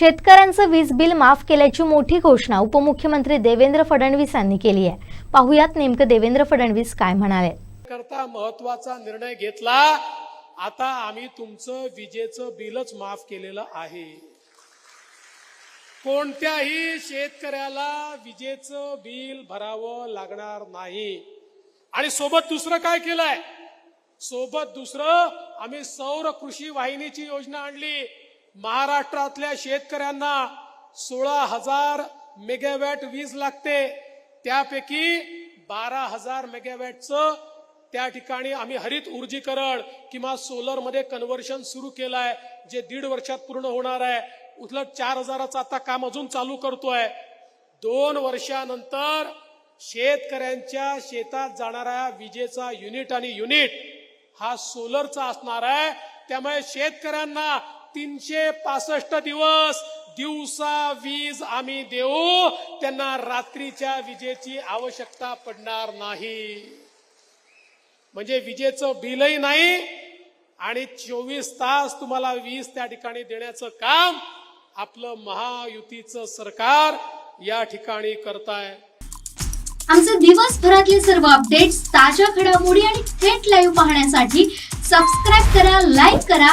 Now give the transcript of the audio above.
शेतकऱ्यांचं वीज बिल माफ केल्याची मोठी घोषणा उपमुख्यमंत्री देवेंद्र फडणवीस यांनी केली आहे. पाहुयात नेमकं देवेंद्र फडणवीस काय म्हणाले. करता महत्त्वाचा निर्णय घेतला आता आम्ही तुमचं विजेचं बिलच माफ केलेलं आहे. कोणत्याही शेतकऱ्याला विजेचं बिल भरावं लागणार नाही. आणि सोबत दुसरं काय केलंय? सोबत दुसरं आम्ही सौर कृषी वाहिनीची योजना आणली. महाराष्ट्रातल्या शेतकऱ्यांना सोळा हजार मेगावॅट वीज लागते. त्यापैकी बारा हजार मेगावॅटचं त्या ठिकाणी आम्ही हरित ऊर्जीकरण किंवा सोलरमध्ये कन्वर्शन कन्व्हर्शन सुरू केलं आहे जे दीड वर्षात पूर्ण होणार आहे. उलट चार हजाराचं आता काम अजून चालू करतोय. दोन वर्षानंतर शेतकऱ्यांच्या शेतात जाणाऱ्या विजेचा युनिट आणि युनिट हा सोलरचा असणार आहे. त्यामुळे शेतकऱ्यांना तीनशे पासष्ट दिवस दिवसा वीज आम्ही देऊ. त्यांना रात्रीच्या विजेची आवश्यकता पडणार नाही. म्हणजे विजेचं बिलही नाही आणि चोवीस तास तुम्हाला वीज त्या ठिकाणी देण्याचं काम आपलं महायुतीचं सरकार या ठिकाणी करताय. आमचे दिवसभरातले सर्व अपडेट्स ताज्या घडामोडी आणि थेट लाईव्ह पाहण्यासाठी सबस्क्राईब करा लाईक करा